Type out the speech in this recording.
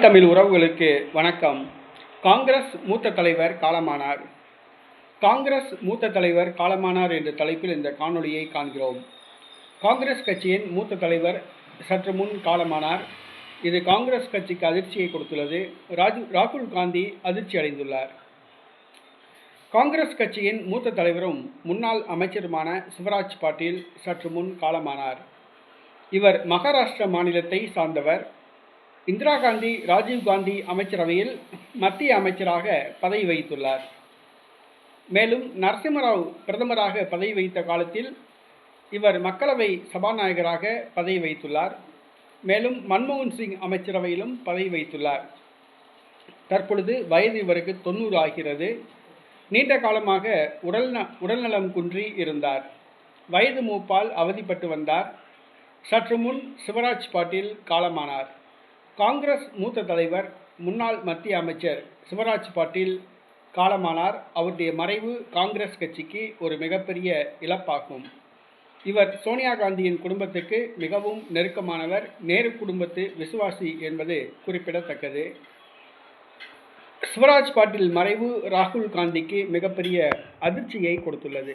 தமிழ் உறவுகளுக்கு வணக்கம். காங்கிரஸ் மூத்த தலைவர் காலமானார். காங்கிரஸ் மூத்த தலைவர் காலமானார் என்ற தலைப்பில் இந்த காணொளியை காண்கிறோம். காங்கிரஸ் கட்சியின் மூத்த தலைவர் சற்று முன் காலமானார். இது காங்கிரஸ் கட்சிக்கு அதிர்ச்சியை கொடுத்துள்ளது. ராஜு ராகுல் காந்தி அதிர்ச்சி அடைந்துள்ளார். காங்கிரஸ் கட்சியின் மூத்த தலைவரும் முன்னாள் அமைச்சருமான சிவராஜ் பாட்டீல் சற்று முன் காலமானார். இவர் மகாராஷ்டிர மாநிலத்தை சார்ந்தவர். இந்திரா காந்தி ராஜீவ் காந்தி அமைச்சரவையில் மத்திய அமைச்சராக பதவி வகித்துள்ளார். மேலும் நரசிம்மராவ் பிரதமராக பதவி வகித்த காலத்தில் இவர் மக்களவை சபாநாயகராக பதவி வகித்துள்ளார். மேலும் மன்மோகன் சிங் அமைச்சரவையிலும் பதவி வகித்துள்ளார். தற்பொழுது வயது இவருக்கு தொண்ணூறு ஆகிறது. நீண்ட காலமாக உடல் உடல்நலம் குன்றி இருந்தார். வயது மூப்பால் அவதிப்பட்டு வந்தார். சற்று முன் சிவராஜ் பாட்டீல் காலமானார். காங்கிரஸ் மூத்த தலைவர் முன்னாள் மத்திய அமைச்சர் சிவராஜ் பாட்டீல் காலமானார். அவருடைய மறைவு காங்கிரஸ் கட்சிக்கு ஒரு மிகப்பெரிய இழப்பாகும். இவர் சோனியா காந்தியின் குடும்பத்துக்கு மிகவும் நெருக்கமானவர். நேரு குடும்பத்து விசுவாசி என்பது குறிப்பிடத்தக்கது. சிவராஜ் பாட்டீல் மறைவு ராகுல் காந்திக்கு மிகப்பெரிய அதிர்ச்சியை கொடுத்துள்ளது.